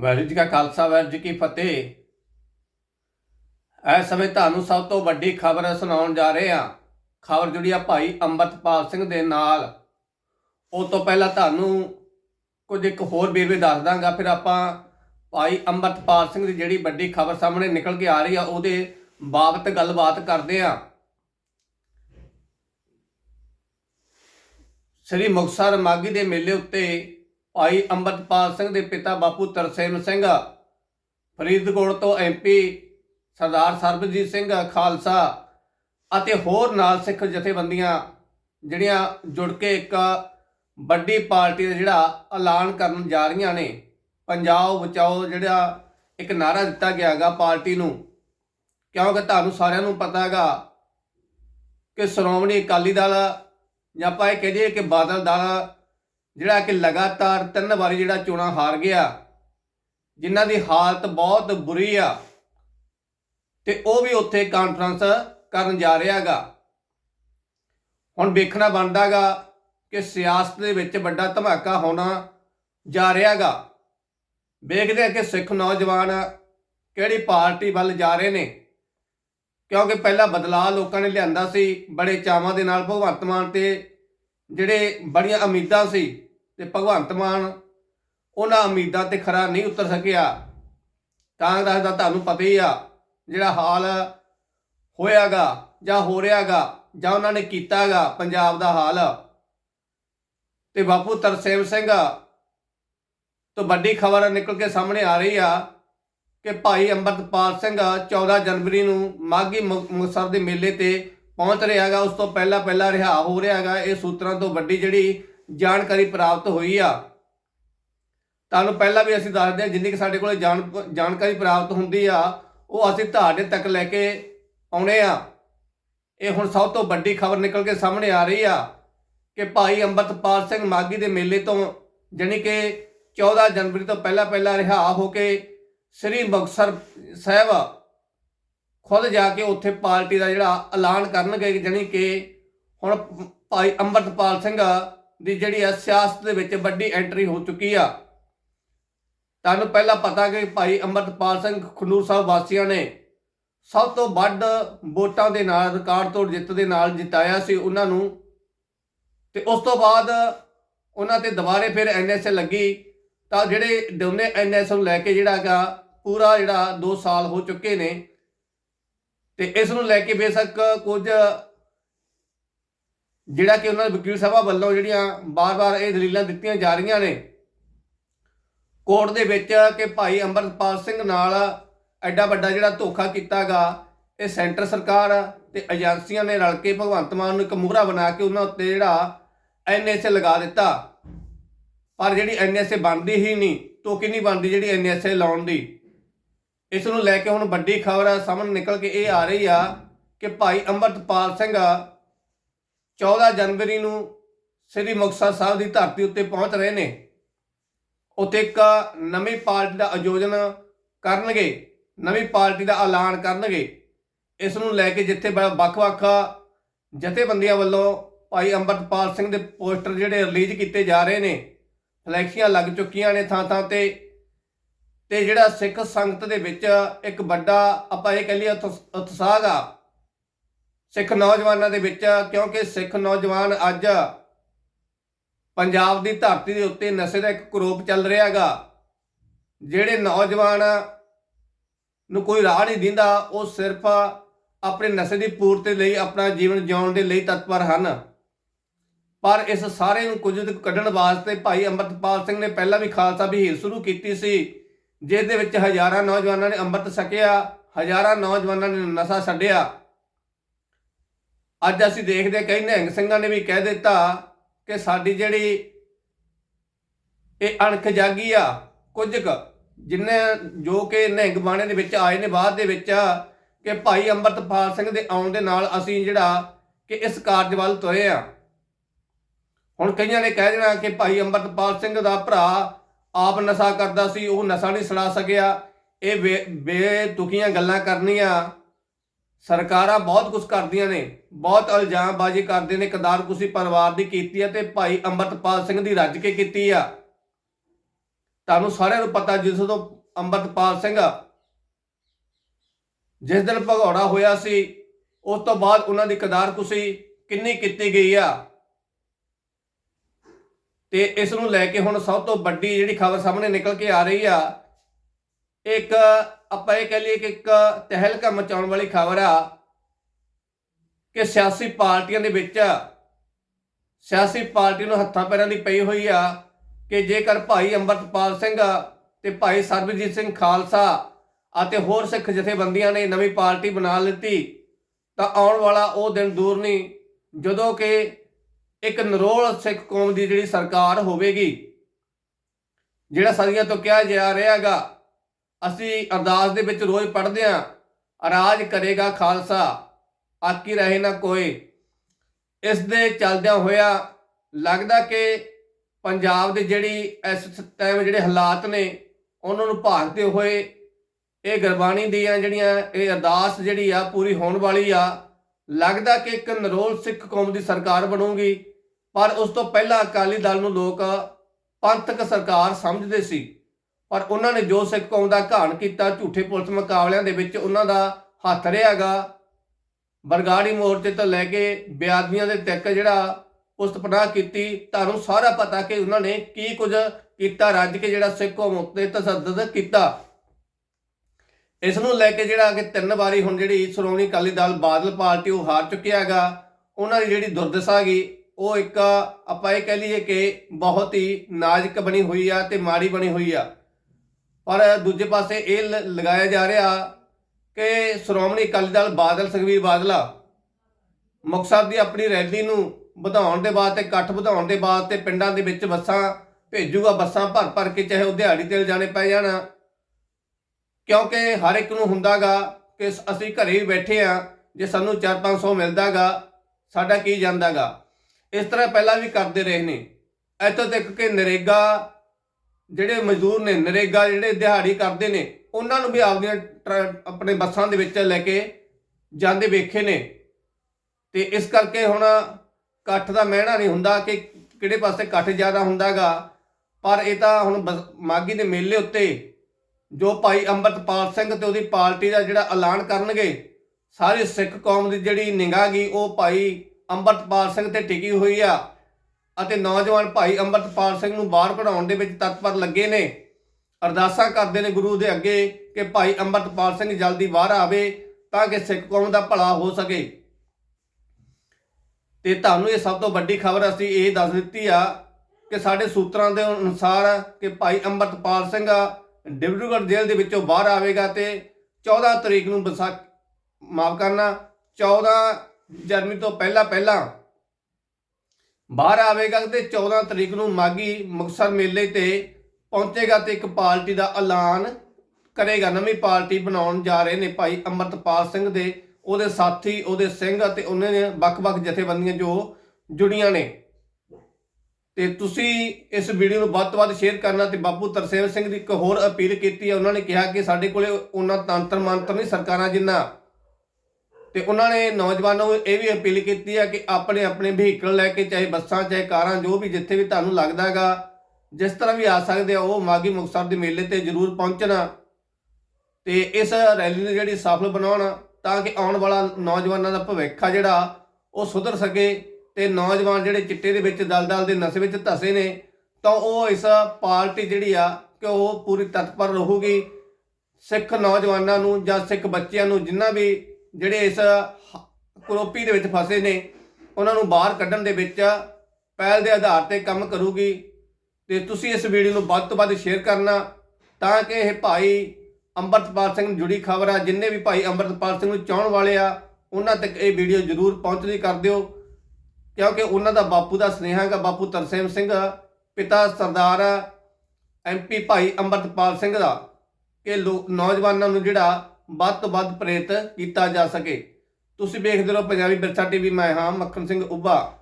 ਵਾਹਿਗੁਰੂ ਜੀ ਕਾ ਖਾਲਸਾ, ਵਾਹਿਗੁਰੂ ਜੀ ਕੀ ਫਤਿਹ। ਇਸ ਸਮੇਂ ਤੁਹਾਨੂੰ ਸਭ ਤੋਂ ਵੱਡੀ ਖਬਰ ਸੁਣਾਉਣ ਜਾ ਰਹੇ ਹਾਂ। ਖਬਰ ਜੁੜੀ ਆ ਭਾਈ ਅੰਮ੍ਰਿਤਪਾਲ ਸਿੰਘ ਦੇ ਨਾਲ। ਉਹ ਤੋਂ ਪਹਿਲਾਂ ਤੁਹਾਨੂੰ ਕੁਝ ਇੱਕ ਹੋਰ ਵੀਰਵੇ ਦੱਸ ਦਾਂਗਾ। ਫਿਰ ਆਪਾਂ ਭਾਈ ਅੰਮ੍ਰਿਤਪਾਲ ਸਿੰਘ ਦੀ ਜਿਹੜੀ ਵੱਡੀ ਖਬਰ ਸਾਹਮਣੇ ਨਿਕਲ ਕੇ ਆ ਰਹੀ ਆ, ਉਹਦੇ ਬਾਬਤ ਗੱਲਬਾਤ ਕਰਦੇ ਹਾਂ। ਸ੍ਰੀ ਮੁਕਤਸਰ ਮਾਗੀ ਦੇ ਮੇਲੇ ਉੱਤੇ ਭਾਈ ਅੰਮ੍ਰਿਤਪਾਲ ਸਿੰਘ ਦੇ ਪਿਤਾ ਬਾਪੂ ਤਰਸੇਮ ਸਿੰਘ, ਫਰੀਦਕੋਟ ਤੋਂ ਐਮਪੀ ਸਰਦਾਰ ਸਰਬਜੀਤ ਸਿੰਘ ਖਾਲਸਾ ਅਤੇ ਹੋਰ ਨਾਲ ਸਿੱਖ ਜਥੇਬੰਦੀਆਂ ਜਿਹੜੀਆਂ ਜੁੜ ਕੇ ਇੱਕ ਵੱਡੀ ਪਾਰਟੀ ਦਾ ਜਿਹੜਾ ਐਲਾਨ ਕਰਨ ਜਾ ਰਹੀਆਂ ਨੇ। ਪੰਜਾਬ ਬਚਾਓ ਜਿਹੜਾ ਇੱਕ ਨਾਰਾ ਦਿੱਤਾ ਗਿਆ ਹੈਗਾ ਪਾਰਟੀ ਨੂੰ। ਕਿਉਂਕਿ ਤੁਹਾਨੂੰ ਸਾਰਿਆਂ ਨੂੰ ਪਤਾ ਹੈਗਾ ਕਿ ਸ਼੍ਰੋਮਣੀ ਅਕਾਲੀ ਦਲ ਜਾਂ ਆਪਾਂ ਇਹ ਕਹਦੇ ਕਿ ਬਾਦਲ ਦਲ ਜਿਹੜਾ ਕਿ ਲਗਾਤਾਰ ਤਿੰਨ ਵਾਰੀ ਜਿਹੜਾ ਚੋਣਾਂ ਹਾਰ ਗਿਆ, ਜਿਨ੍ਹਾਂ ਦੀ ਹਾਲਤ ਬਹੁਤ ਬੁਰੀ ਆ, ਤੇ ਉਹ ਵੀ ਉੱਥੇ ਕਾਨਫਰੰਸ ਕਰਨ ਜਾ ਰਿਹਾ ਹੈਗਾ ਹੁਣ ਵੇਖਣਾ ਬਣਦਾਗਾ ਕਿ ਸਿਆਸਤ ਦੇ ਵਿੱਚ ਵੱਡਾ ਧਮਾਕਾ ਹੋਣਾ ਜਾ ਰਿਹਾ ਹੈਗਾ ਵੇਖਦੇ ਆ ਕਿ ਸਿੱਖ ਨੌਜਵਾਨ ਕਿਹੜੀ ਪਾਰਟੀ ਵੱਲ ਜਾ ਰਹੇ ਨੇ, ਕਿਉਂਕਿ ਪਹਿਲਾਂ ਬਦਲਾਅ ਲੋਕਾਂ ਨੇ ਲਿਆਂਦਾ ਸੀ, ਬੜੇ ਚਾਵਾਂ ਦੇ ਨਾਲ ਭਗਵੰਤ ਮਾਨ ਤੇ ਜਿਹੜੇ ਬੜੀਆਂ ਉਮੀਦਾਂ ਸੀ ਤੇ ਭਗਵੰਤ ਮਾਨ ਉਹਨਾਂ ਉਮੀਦਾਂ ਤੇ ਖਰਾ ਨਹੀਂ ਉਤਰ ਸਕਿਆ ਕਾਂਗਰਸ ਦਾ ਤੁਹਾਨੂੰ ਪਤਾ ਹੀ ਆ ਜਿਹੜਾ ਹਾਲ ਹੋਇਆਗਾ ਜਾਂ ਹੋ ਰਿਹਾਗਾ ਜਾਂ ਉਹਨਾਂ ਨੇ ਕੀਤਾਗਾ ਪੰਜਾਬ ਦਾ ਹਾਲ। ਤੇ ਬਾਪੂ ਤਰਸੇਮ ਸਿੰਘ ਤੋਂ ਵੱਡੀ ਖਬਰ ਨਿਕਲ ਕੇ ਸਾਹਮਣੇ ਆ ਰਹੀ ਆ ਕਿ ਭਾਈ ਅੰਮ੍ਰਿਤਪਾਲ ਸਿੰਘ 14 ਜਨਵਰੀ ਨੂੰ ਮਾਗੀ ਮੁਕਤਸਰ ਦੇ ਮੇਲੇ ਤੇ ਪਹੁੰਚ ਰਿਹਾ ਹੈਗਾ, ਉਸ ਤੋਂ ਪਹਿਲਾਂ ਪਹਿਲਾਂ ਰਿਹਾ ਹੋ ਰਿਹਾ ਹੈਗਾ, ਇਹ ਸੂਤਰਾਂ ਤੋਂ ਵੱਡੀ ਜਿਹੜੀ ਜਾਣਕਾਰੀ ਪ੍ਰਾਪਤ ਹੋਈ ਆ। ਤੁਹਾਨੂੰ ਪਹਿਲਾਂ ਵੀ ਅਸੀਂ ਦੱਸਦੇ ਹਾਂ, ਜਿੰਨੀ ਕਿ ਸਾਡੇ ਕੋਲ ਜਾਣ ਜਾਣਕਾਰੀ ਪ੍ਰਾਪਤ ਹੁੰਦੀ ਆ, ਉਹ ਅਸੀਂ ਤੁਹਾਡੇ ਤੱਕ ਲੈ ਕੇ ਆਉਣੇ ਆ। ਇਹ ਹੁਣ ਸਭ ਤੋਂ ਵੱਡੀ ਖਬਰ ਨਿਕਲ ਕੇ ਸਾਹਮਣੇ ਆ ਰਹੀ ਆ ਕਿ ਭਾਈ ਅੰਮ੍ਰਿਤਪਾਲ ਸਿੰਘ ਮਾਗੀ ਦੇ ਮੇਲੇ ਤੋਂ, ਜਾਣੀ ਕਿ 14 ਜਨਵਰੀ ਤੋਂ ਪਹਿਲਾਂ ਪਹਿਲਾਂ ਰਿਹਾ ਹੋ ਕੇ ਸ੍ਰੀ ਮੁਕਤਸਰ ਸਾਹਿਬ ਖੁਦ ਜਾ ਕੇ ਉੱਥੇ ਪਾਰਟੀ ਦਾ ਜਿਹੜਾ ਐਲਾਨ ਕਰਨਗੇ ਜਾਣੀ ਕਿ ਹੁਣ ਭਾਈ ਅੰਮ੍ਰਿਤਪਾਲ ਸਿੰਘ ਦੀ ਜਿਹੜੀ ਆ ਸਿਆਸਤ ਦੇ ਵਿੱਚ ਵੱਡੀ ਐਂਟਰੀ ਹੋ ਚੁੱਕੀ ਆ। ਤੁਹਾਨੂੰ ਪਹਿਲਾਂ ਪਤਾ ਕਿ ਭਾਈ ਅੰਮ੍ਰਿਤਪਾਲ ਸਿੰਘ ਖਨੂਰ ਸਾਹਿਬ ਵਾਸੀਆਂ ਨੇ ਸਭ ਤੋਂ ਵੱਧ ਵੋਟਾਂ ਦੇ ਨਾਲ, ਰਿਕਾਰਡ ਤੋੜ ਜਿੱਤ ਦੇ ਨਾਲ ਜਿਤਾਇਆ ਸੀ ਉਹਨਾਂ ਨੂੰ। ਤੇ ਉਸ ਤੋਂ ਬਾਅਦ ਉਹਨਾਂ ਤੇ ਦੁਬਾਰੇ ਫਿਰ ਐਨਐਸਏ ਲੱਗੀ। ਤਾਂ ਜਿਹੜੇ ਦੋਨੇ ਐਨਐਸ ਨੂੰ ਲੈ ਕੇ ਜਿਹੜਾਗਾ ਪੂਰਾ ਜਿਹੜਾ 2 ਸਾਲ ਹੋ ਚੁੱਕੇ ਨੇ। ਤੇ ਇਸ ਨੂੰ ਲੈ ਕੇ ਬੇਸ਼ੱਕ ਕੁਝ ਜਿਹੜਾ ਕਿ ਉਹਨਾਂ ਦੇ ਵਕੀਲ ਸਭਾ ਵੱਲੋਂ ਜਿਹੜੀਆਂ ਬਾਰ-ਬਾਰ ਇਹ ਦਲੀਲਾਂ ਦਿੱਤੀਆਂ ਜਾ ਰਹੀਆਂ ਨੇ, ਕੋਰਟ ਦੇ ਵਿੱਚ ਕਿ ਭਾਈ ਅੰਮ੍ਰਿਤਪਾਲ ਸਿੰਘ ਨਾਲ ਐਡਾ ਵੱਡਾ ਜਿਹੜਾ ਧੋਖਾ ਕੀਤਾਗਾ, ਇਹ ਸੈਂਟਰ ਸਰਕਾਰ ਤੇ ਏਜੰਸੀਆਂ ਨੇ ਰਲ ਕੇ ਭਗਵੰਤ ਮਾਨ ਨੂੰ ਇੱਕ ਮੂਹਰਾ ਬਣਾ ਕੇ ਉਹਨਾਂ ਉੱਤੇ ਜਿਹੜਾ ਐਨਐਸਏ ਲਗਾ ਦਿੱਤਾ। ਪਰ ਜਿਹੜੀ ਐਨਐਸਏ ਬਣਦੀ ਹੀ ਨਹੀਂ ਤੋਕੀ ਨਹੀਂ ਬਣਦੀ ਜਿਹੜੀ ਐਨਐਸਏ ਲਾਉਣ ਦੀ? ਇਸ ਨੂੰ ਲੈ ਕੇ ਹੁਣ ਵੱਡੀ ਖਬਰ ਸਾਹਮਣੇ ਨਿਕਲ ਕੇ ਇਹ ਆ ਰਹੀ ਆ ਕਿ ਭਾਈ ਅੰਮ੍ਰਿਤਪਾਲ ਸਿੰਘ 14 ਜਨਵਰੀ ਨੂੰ ਸ੍ਰੀ ਮੁਕਤਸਰ ਸਾਹਿਬ ਦੀ ਧਰਤੀ ਉੱਤੇ ਪਹੁੰਚ ਰਹੇ ਨੇ। ਉੱਥੇ ਇੱਕ ਨਵੀਂ ਪਾਰਟੀ ਦਾ ਆਯੋਜਨ ਕਰਨਗੇ, ਨਵੀਂ ਪਾਰਟੀ ਦਾ ਐਲਾਨ ਕਰਨਗੇ। ਇਸ ਨੂੰ ਲੈ ਕੇ ਜਿੱਥੇ ਵੱਖ-ਵੱਖ ਜਥੇਬੰਦੀਆਂ ਵੱਲੋਂ ਭਾਈ ਅੰਮ੍ਰਿਤਪਾਲ ਸਿੰਘ ਦੇ ਪੋਸਟਰ ਜਿਹੜੇ ਰਿਲੀਜ਼ ਕੀਤੇ ਜਾ ਰਹੇ ਨੇ, ਫਲੈਕਸੀਆਂ ਲੱਗ ਚੁੱਕੀਆਂ ਨੇ ਥਾਂ ਥਾਂ ਤੇ। ਤੇ ਜਿਹੜਾ ਸਿੱਖ ਸੰਗਤ ਦੇ ਵਿੱਚ ਇੱਕ ਵੱਡਾ, ਆਪਾਂ ਇਹ ਕਹ ਲਈਏ ਉਤਸ਼ਾਹ ਆ, ਸਿੱਖ ਨੌਜਵਾਨਾਂ ਦੇ ਵਿੱਚ, ਕਿਉਂਕਿ ਸਿੱਖ ਨੌਜਵਾਨ ਅੱਜ ਪੰਜਾਬ ਦੀ ਧਰਤੀ ਦੇ ਉੱਤੇ ਨਸ਼ੇ ਦਾ ਇੱਕ ਕਰੋਪ ਚੱਲ ਰਿਹਾਗਾ ਜਿਹੜੇ ਨੌਜਵਾਨ ਨੂੰ ਕੋਈ ਰਾਹ ਨਹੀਂ ਦਿੰਦਾ, ਉਹ ਸਿਰਫ ਆਪਣੇ ਨਸ਼ੇ ਦੀ ਪੂਰਤੀ ਲਈ, ਆਪਣਾ ਜੀਵਨ ਜਿਉਣ ਦੇ ਲਈ ਤਤਪਰ ਹਨ। ਪਰ ਇਸ ਸਾਰੇ ਨੂੰ ਕੁਝ ਕੱਢਣ ਵਾਸਤੇ ਭਾਈ ਅੰਮ੍ਰਿਤਪਾਲ ਸਿੰਘ ਨੇ ਪਹਿਲਾਂ ਵੀ ਖਾਲਸਾ ਵਿਹੀਰ ਸ਼ੁਰੂ ਕੀਤੀ ਸੀ। ਜਿਸ ਦੇ ਵਿੱਚ ਹਜ਼ਾਰਾਂ ਨੌਜਵਾਨਾਂ ਨੇ ਅੰਮ੍ਰਿਤ ਛਕਿਆ, ਹਜ਼ਾਰਾਂ ਨੌਜਵਾਨਾਂ ਨੇ ਨਸ਼ਾ ਛੱਡਿਆ। ਅੱਜ ਅਸੀਂ ਦੇਖਦੇ ਕਈ ਨਿਹੰਗ ਸਿੰਘਾਂ ਨੇ ਵੀ ਕਹਿ ਦਿੱਤਾ ਕਿ ਸਾਡੀ ਜਿਹੜੀ ਇਹ ਅਣਖ ਜਾਗੀ ਆ, ਕੁਝ ਕੁ ਜਿੰਨੇ ਜੋ ਕਿ ਨਿਹੰਗ ਬਾਣੇ ਦੇ ਵਿੱਚ ਆਏ ਨੇ, ਬਾਅਦ ਦੇ ਵਿੱਚ ਕਿ ਭਾਈ ਅੰਮ੍ਰਿਤਪਾਲ ਸਿੰਘ ਦੇ ਆਉਣ ਦੇ ਨਾਲ ਅਸੀਂ ਜਿਹੜਾ ਕਿ ਇਸ ਕਾਰਜ ਵੱਲ ਤੁਰੇ ਆ ਹੁਣ ਕਈਆਂ ਨੇ ਕਹਿ ਦੇਣਾ ਕਿ ਭਾਈ ਅੰਮ੍ਰਿਤਪਾਲ ਸਿੰਘ ਦਾ ਭਰਾ ਆਪ ਨਸ਼ਾ ਕਰਦਾ ਸੀ, ਉਹ ਨਸ਼ਾ ਨਹੀਂ ਛਡਾ ਸਕਿਆ। ਇਹ ਬੇਤੁਕੀਆਂ ਗੱਲਾਂ ਕਰਨੀਆਂ। ਸਰਕਾਰਾਂ ਬਹੁਤ ਕੁਝ ਕਰਦੀਆਂ ਨੇ, ਬਹੁਤ ਇਲਜ਼ਾਮਬਾਜ਼ੀ ਕਰਦੇ ਨੇ ਕਦਾਰਕੁਸ਼ੀ ਪਰਿਵਾਰ ਦੀ ਕੀਤੀ ਹੈ ਤੇ ਭਾਈ ਅੰਮ੍ਰਿਤਪਾਲ ਸਿੰਘ ਦੀ ਰੱਜ ਕੇ ਕੀਤੀ ਆ। ਤੁਹਾਨੂੰ ਸਾਰਿਆਂ ਨੂੰ ਪਤਾ ਜਿਸ ਤੋਂ ਅੰਮ੍ਰਿਤਪਾਲ ਸਿੰਘ, ਜਿਸ ਦਿਨ ਭਗੌੜਾ ਹੋਇਆ ਸੀ, ਉਸ ਤੋਂ ਬਾਅਦ ਉਹਨਾਂ ਦੀ ਕਦਾਰਕੁਸ਼ੀ ਕਿੰਨੀ ਕੀਤੀ ਗਈ ਆ। ਤੇ ਇਸ ਨੂੰ ਲੈ ਕੇ ਹੁਣ ਸਭ ਤੋਂ ਵੱਡੀ ਜਿਹੜੀ ਖਬਰ ਸਾਹਮਣੇ ਨਿਕਲ ਕੇ ਆ ਰਹੀ ਆ, ਇੱਕ ਆਪਾਂ ਇਹ ਕਹਿ ਲਈਏ ਕਿ ਇੱਕ ਤਹਿਲਕਾ ਮਚਾਉਣ ਵਾਲੀ ਖਬਰ ਆ ਕਿ ਸਿਆਸੀ ਪਾਰਟੀਆਂ ਦੇ ਵਿੱਚ ਸਿਆਸੀ ਪਾਰਟੀ ਨੂੰ ਹੱਥਾਂ ਪੈਰਾਂ ਦੀ ਪਈ ਹੋਈ ਆ ਕਿ ਜੇਕਰ ਭਾਈ ਅੰਮ੍ਰਿਤਪਾਲ ਸਿੰਘ ਤੇ ਭਾਈ ਸਰਬਜੀਤ ਸਿੰਘ ਖਾਲਸਾ ਅਤੇ ਹੋਰ ਸਿੱਖ ਜਥੇਬੰਦੀਆਂ ਨੇ ਨਵੀਂ ਪਾਰਟੀ ਬਣਾ ਲਿੱਤੀ, ਤਾਂ ਆਉਣ ਵਾਲਾ ਉਹ ਦਿਨ ਦੂਰ ਨਹੀਂ, ਜਦੋਂ ਕਿ ਇੱਕ ਨਰੋਲ ਸਿੱਖ ਕੌਮ ਦੀ ਜਿਹੜੀ ਸਰਕਾਰ ਹੋਵੇਗੀ, ਜਿਹੜਾ ਸਦੀਆਂ ਤੋਂ ਕਿਹਾ ਜਾ ਰਿਹਾਗਾ ਅਸੀਂ ਅਰਦਾਸ ਦੇ ਵਿੱਚ ਰੋਜ਼ ਪੜ੍ਹਦੇ ਆਂ ਰਾਜ ਕਰੇਗਾ ਖਾਲਸਾ ਆਕੀ ਰਹੇ ਨਾ ਕੋਈ। ਇਸ ਦੇ ਚੱਲਦਿਆਂ ਹੋਇਆ ਲੱਗਦਾ ਕਿ ਪੰਜਾਬ ਦੇ ਜਿਹੜੀ ਇਸ ਟਾਈਮ ਜਿਹੜੇ ਹਾਲਾਤ ਨੇ, ਉਹਨਾਂ ਨੂੰ ਭਾਗਦੇ ਹੋਏ ਇਹ ਗੁਰਬਾਣੀ ਦੀਆਂ ਜਿਹੜੀਆਂ ਇਹ ਅਰਦਾਸ ਜਿਹੜੀ ਆ ਪੂਰੀ ਹੋਣ ਵਾਲੀ ਆ, ਲੱਗਦਾ ਕਿ ਇੱਕ ਨਰੋਲ ਸਿੱਖ ਕੌਮ ਦੀ ਸਰਕਾਰ ਬਣੂਗੀ। ਪਰ ਉਸ ਤੋਂ ਪਹਿਲਾਂ ਅਕਾਲੀ ਦਲ ਨੂੰ ਲੋਕ ਪੰਥਕ ਸਰਕਾਰ ਸਮਝਦੇ ਸੀ। ਪਰ ਉਹਨਾਂ ਨੇ ਜੋ ਸਿੱਖ ਕੌਮ ਦਾ ਘਾਣ ਕੀਤਾ, ਝੂਠੇ ਪੁਲਿਸ ਮੁਕਾਬਲਿਆਂ ਦੇ ਵਿੱਚ ਉਹਨਾਂ ਦਾ ਹੱਥ ਰਿਹਾਗਾ। ਬਰਗਾੜੀ ਮੋਰਚੇ ਤੋਂ ਲੈ ਕੇ ਬਿਆਦਮੀਆਂ ਦੇ ਤੱਕ ਜਿਹੜਾ ਪੁਸਤਪਨਾਹ ਕੀਤੀ, ਤੁਹਾਨੂੰ ਸਾਰਾ ਪਤਾ ਕਿ ਉਹਨਾਂ ਨੇ ਕੀ ਕੁਝ ਕੀਤਾ, ਰੱਜ ਕੇ ਜਿਹੜਾ ਸਿੱਖ ਕੌਮ ਉੱਤੇ ਤਸੱਦਦ ਕੀਤਾ। ਇਸ ਨੂੰ ਲੈ ਕੇ ਜਿਹੜਾ ਕਿ ਤਿੰਨ ਵਾਰੀ ਹੁਣ ਜਿਹੜੀ ਸ਼੍ਰੋਮਣੀ ਅਕਾਲੀ ਦਲ ਬਾਦਲ ਪਾਰਟੀ ਉਹ ਹਾਰ ਚੁੱਕਿਆ ਹੈਗਾ, ਉਹਨਾਂ ਦੀ ਜਿਹੜੀ ਦੁਰਦਸ਼ਾ ਗਈ ਉਹ ਇੱਕ ਆਪਾਂ ਇਹ ਕਹਿ ਲਈਏ ਕਿ ਬਹੁਤ ਹੀ ਨਾਜ਼ੁਕ ਬਣੀ ਹੋਈ ਆ ਤੇ ਮਾੜੀ ਬਣੀ ਹੋਈ ਆ। ਪਰ ਦੂਜੇ ਪਾਸੇ ਇਹ ਲ- ਲਗਾਇਆ ਜਾ ਰਿਹਾ ਕਿ ਸ਼੍ਰੋਮਣੀ ਅਕਾਲੀ ਦਲ ਬਾਦਲ, ਸੁਖਬੀਰ ਬਾਦਲਾ ਮੁਕਤਸਰ ਦੀ ਆਪਣੀ ਰੈਲੀ ਨੂੰ ਵਧਾਉਣ ਦੇ ਬਾਅਦ ਤੇ ਇਕੱਠ ਵਧਾਉਣ ਦੇ ਬਾਅਦ ਤੇ ਪਿੰਡਾਂ ਦੇ ਵਿੱਚ ਬੱਸਾਂ ਭੇਜੂਗਾ, ਬੱਸਾਂ ਭਰ ਭਰ ਕੇ ਚਾਹੇ ਉਹ ਦਿਹਾੜੀ ਤੇ ਜਾਣੇ ਪੈ ਜਾਣ। ਕਿਉਂਕਿ ਹਰ ਇੱਕ ਨੂੰ ਹੁੰਦਾਗਾ ਕਿ ਅਸੀਂ ਘਰੇ ਹੀ ਬੈਠੇ ਆ, ਜੇ ਸਾਨੂੰ 4-500 ਮਿਲਦਾਗਾ, ਸਾਡਾ ਕੀ ਜਾਂਦਾਗਾ? ਇਸ ਤਰ੍ਹਾਂ ਪਹਿਲਾਂ ਵੀ ਕਰਦੇ ਰਹੇ ਨੇ। ਇੱਥੋਂ ਤੱਕ ਕਿ ਨਰੇਗਾ ਜਿਹੜੇ ਮਜ਼ਦੂਰ ਨੇ, ਨਰੇਗਾ ਜਿਹੜੇ ਦਿਹਾੜੀ ਕਰਦੇ ਨੇ, ਉਹਨਾਂ ਨੂੰ ਵੀ ਆਪਦੀਆਂ ਟਰ- ਆਪਣੇ ਬੱਸਾਂ ਦੇ ਵਿੱਚ ਲੈ ਕੇ ਜਾਂਦੇ ਵੇਖੇ ਨੇ। ਤੇ ਇਸ ਕਰਕੇ ਹੁਣ ਇਕੱਠ ਦਾ ਮਹਿਣਾ ਨਹੀਂ ਹੁੰਦਾ ਕਿ ਕਿਹੜੇ ਪਾਸੇ ਇਕੱਠ ਜ਼ਿਆਦਾ ਹੁੰਦਾਗਾ। ਪਰ ਇਹ ਤਾਂ ਹੁਣ ਬਸ- ਮਾਘੀ ਦੇ ਮੇਲੇ ਉੱਤੇ ਜੋ ਭਾਈ ਅੰਮ੍ਰਿਤਪਾਲ ਸਿੰਘ ਤੇ ਉਹਦੀ ਪਾਰਟੀ ਦਾ ਜਿਹੜਾ ਐਲਾਨ ਕਰਨਗੇ, ਸਾਰੀ ਸਿੱਖ ਕੌਮ ਦੀ ਜਿਹੜੀ ਨਿਗਾਹ ਗਈ ਉਹ ਭਾਈ ਅੰਮ੍ਰਿਤਪਾਲ ਸਿੰਘ ਤੇ ਟਿਕੀ ਹੋਈ ਆ ਅਤੇ ਨੌਜਵਾਨ ਭਾਈ ਅੰਮ੍ਰਿਤਪਾਲ ਸਿੰਘ ਨੂੰ ਬਾਹਰ ਕਢਾਉਣ ਦੇ ਵਿੱਚ ਤਤਪਰ ਲੱਗੇ ਨੇ। ਅਰਦਾਸਾਂ ਕਰਦੇ ਨੇ ਗੁਰੂ ਦੇ ਅੱਗੇ ਕਿ ਭਾਈ ਅੰਮ੍ਰਿਤਪਾਲ ਸਿੰਘ ਜਲਦੀ ਬਾਹਰ ਆਵੇ ਤਾਂ ਕਿ ਸਿੱਖ ਕੌਮ ਦਾ ਭਲਾ ਹੋ ਸਕੇ। ਤੇ ਤੁਹਾਨੂੰ ਇਹ ਸਭ ਤੋਂ ਵੱਡੀ ਖਬਰ ਅਸੀਂ ਇਹ ਦੱਸ ਦਿੱਤੀ ਆ ਕਿ ਸਾਡੇ ਸੂਤਰਾਂ ਦੇ ਅਨੁਸਾਰ ਕਿ ਭਾਈ ਅੰਮ੍ਰਿਤਪਾਲ ਸਿੰਘ ਡਿਬਰੂਗੜ੍ਹ ਜੇਲ੍ਹ ਦੇ ਵਿੱਚੋਂ ਬਾਹਰ ਆਵੇਗਾ ਤੇ 14 ਤਰੀਕ ਨੂੰ ਵਿਸਾਖ ਮਾਫ ਕਰਨਾ 14 ਜਨਵਰੀ ਤੋਂ ਪਹਿਲਾਂ ਪਹਿਲਾਂ ਬਾਹਰ ਆਵੇਗਾ ਤੇ 14 ਤਰੀਕ ਨੂੰ ਮਾਗੀ ਮੁਕਤਸਰ ਮੇਲੇ ਤੇ ਪਹੁੰਚੇਗਾ ਤੇ ਇੱਕ ਪਾਰਟੀ ਦਾ ਐਲਾਨ ਕਰੇਗਾ। ਨਵੀਂ ਪਾਰਟੀ ਬਣਾਉਣ ਜਾ ਰਹੇ ਨੇ ਭਾਈ ਅੰਮ੍ਰਿਤਪਾਲ ਸਿੰਘ ਦੇ। ਉਹਦੇ ਸਾਥੀ, ਉਹਦੇ ਸਿੰਘ ਅਤੇ ਉਹਨਾਂ ਦੇ ਵੱਖ-ਵੱਖ ਜਥੇਬੰਦੀਆਂ ਜੋ ਜੁੜੀਆਂ ਨੇ। ਤੇ ਤੁਸੀਂ ਇਸ ਵੀਡੀਓ ਨੂੰ ਵੱਧ ਤੋਂ ਵੱਧ ਸ਼ੇਅਰ ਕਰਨਾ ਤੇ ਬਾਪੂ ਤਰਸੇਮ ਸਿੰਘ ਦੀ ਇੱਕ ਹੋਰ ਅਪੀਲ ਕੀਤੀ ਹੈ। ਉਹਨਾਂ ਨੇ ਕਿਹਾ ਕਿ ਸਾਡੇ ਕੋਲੇ ਉਹਨਾਂ ਤੰਤਰ ਮੰਤਰ ਨਹੀਂ, ਸਰਕਾਰਾਂ ਜਿੰਨਾ ਤੇ ਉਹਨਾਂ ਨੇ ਨੌਜਵਾਨਾਂ ਨੂੰ ਇਹ ਵੀ ਅਪੀਲ ਕੀਤੀ ਹੈ ਕਿ ਆਪਣੇ ਆਪਣੇ ਵਹੀਕਲ ਲੈ ਕੇ, ਚਾਹੇ ਬੱਸਾਂ, ਚਾਹੇ ਕਾਰਾਂ, ਜੋ ਵੀ ਜਿੱਥੇ ਵੀ ਤੁਹਾਨੂੰ ਲੱਗਦਾਗਾ ਜਿਸ ਤਰ੍ਹਾਂ ਵੀ ਆ ਸਕਦੇ ਆ, ਉਹ ਮਾਗੀ ਮੁਕਤਸਰ ਦੇ ਮੇਲੇ ਤੇ ਜ਼ਰੂਰ ਪਹੁੰਚਣਾ। ਤੇ ਇਸ ਰੈਲੀ ਨੂੰ ਜਿਹੜੀ ਸਫਲ ਬਣਾਉਣ, ਤਾਂ ਕਿ ਆਉਣ ਵਾਲਾ ਨੌਜਵਾਨਾਂ ਦਾ ਭਵਿੱਖ ਆ ਜਿਹੜਾ, ਉਹ ਸੁਧਰ ਸਕੇ ਤੇ ਨੌਜਵਾਨ ਜਿਹੜੇ ਚਿੱਟੇ ਦੇ ਵਿੱਚ, ਦਲਦਲ ਦੇ ਨਸ਼ੇ ਵਿੱਚ ਧਸੇ ਨੇ, ਤਾਂ ਉਹ ਇਸ ਪਾਰਟੀ ਜਿਹੜੀ ਆ, ਕਿ ਉਹ ਪੂਰੀ ਤਤਪਰ ਰਹੂਗੀ। ਸਿੱਖ ਨੌਜਵਾਨਾਂ ਨੂੰ ਜਾਂ ਸਿੱਖ ਬੱਚਿਆਂ ਨੂੰ ਜਿੰਨਾ ਵੀ ਜਿਹੜੇ ਇਸ ਹ- ਕਰੋਪੀ ਦੇ ਵਿੱਚ ਫਸੇ ਨੇ, ਉਹਨਾਂ ਨੂੰ ਬਾਹਰ ਕੱਢਣ ਦੇ ਵਿੱਚ ਪਹਿਲ ਦੇ ਆਧਾਰ ਤੇ ਕੰਮ ਕਰੂਗੀ। ਤੇ ਤੁਸੀਂ ਇਸ ਵੀਡੀਓ ਨੂੰ ਵੱਧ ਤੋਂ ਵੱਧ ਸ਼ੇਅਰ ਕਰਨਾ, ਤਾਂ ਕਿ ਇਹ ਭਾਈ ਅੰਮ੍ਰਿਤਪਾਲ ਸਿੰਘ ਜੁੜੀ ਖਬਰ ਆ। ਜਿੰਨੇ ਵੀ ਭਾਈ ਅੰਮ੍ਰਿਤਪਾਲ ਸਿੰਘ ਨੂੰ ਚਾਹਣ ਵਾਲੇ ਆ, ਉਹਨਾਂ ਤੱਕ ਇਹ ਵੀਡੀਓ ਜ਼ਰੂਰ ਪਹੁੰਚਦੀ ਕਰ ਦਿਓ। ਕਿਉਂਕਿ ਉਹਨਾਂ ਦਾ ਬਾਪੂ ਦਾ ਸੁਨੇਹਾ ਹੈਗਾ, ਬਾਪੂ ਤਰਸੇਮ ਸਿੰਘ, ਪਿਤਾ ਸਰਦਾਰ ਐਮਪੀ ਭਾਈ ਅੰਮ੍ਰਿਤਪਾਲ ਸਿੰਘ ਦਾ। ਕਿ ਨੌਜਵਾਨਾਂ ਨੂੰ ਜਿਹੜਾ ਵੱਧ ਤੋਂ ਵੱਧ ਪ੍ਰੇਰਿਤ ਕੀਤਾ ਜਾ ਸਕੇ। ਤੁਸੀਂ ਵੇਖਦੇ ਰਹੋ, ਪੰਜਾਬੀ ਵਿਰਸਾ ਟੀਵੀ, ਮੈਂ ਹਾਂ ਮੱਖਣ ਸਿੰਘ ਉੱਭਾ।